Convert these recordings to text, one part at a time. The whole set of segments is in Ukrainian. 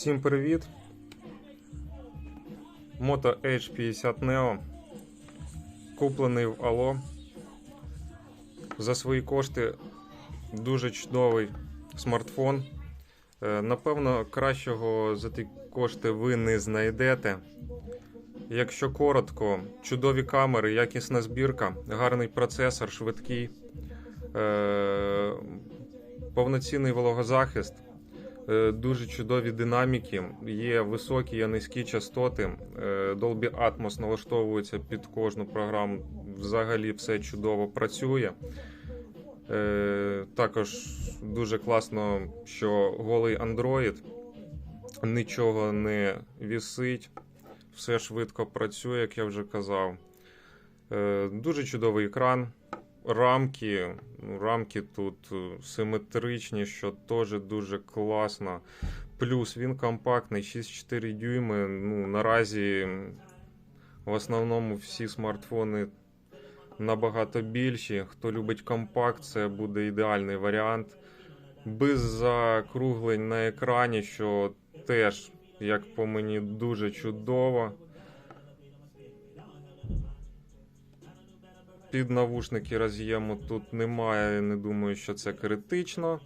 Всім привіт! Moto H50 Neo. Куплений в Ало. За свої кошти дуже чудовий смартфон. Е, Напевно, кращого за ті кошти ви не знайдете. Якщо коротко, чудові камери, якісна збірка, гарний процесор, швидкий, е, повноцінний вологозахист. Е, Дуже чудові динаміки, є високі, є низькі частоти. Е, Dolby Atmos налаштовується під кожну програму. Взагалі все чудово працює. Е, Також дуже класно, що голий Android нічого не вісить, все швидко працює, як я вже казав. Дуже чудовий екран. Рамки, ну, рамки тут е, симетричні, що теж дуже класно. Плюс він компактний, 6,4 дюйми. Ну, наразі в основному всі смартфони набагато більші. Хто любить компакт, це буде ідеальний варіант. Без закруглень на екрані, що теж, як по мені, дуже чудово. Під навушники роз'єму тут немає, не думаю, що це критично.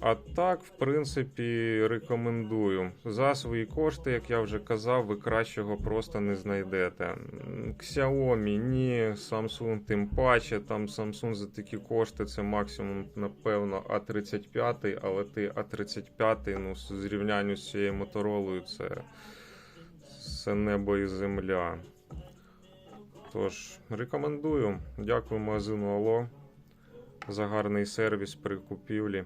А так, в принципі, рекомендую. За свої кошти, як я вже казав, ви кращого просто не знайдете. Xiaomi, ні, Samsung тим паче. Там Samsung за такі кошти це максимум, напевно, А35, але ти А35, ну, зрівнянню з цією моторолою, це, це небо і земля. Тож, рекомендую. Дякую магазину Ало за гарний сервіс при купівлі.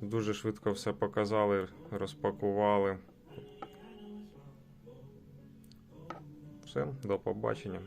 Дуже швидко все показали, розпакували. Все, до побачення.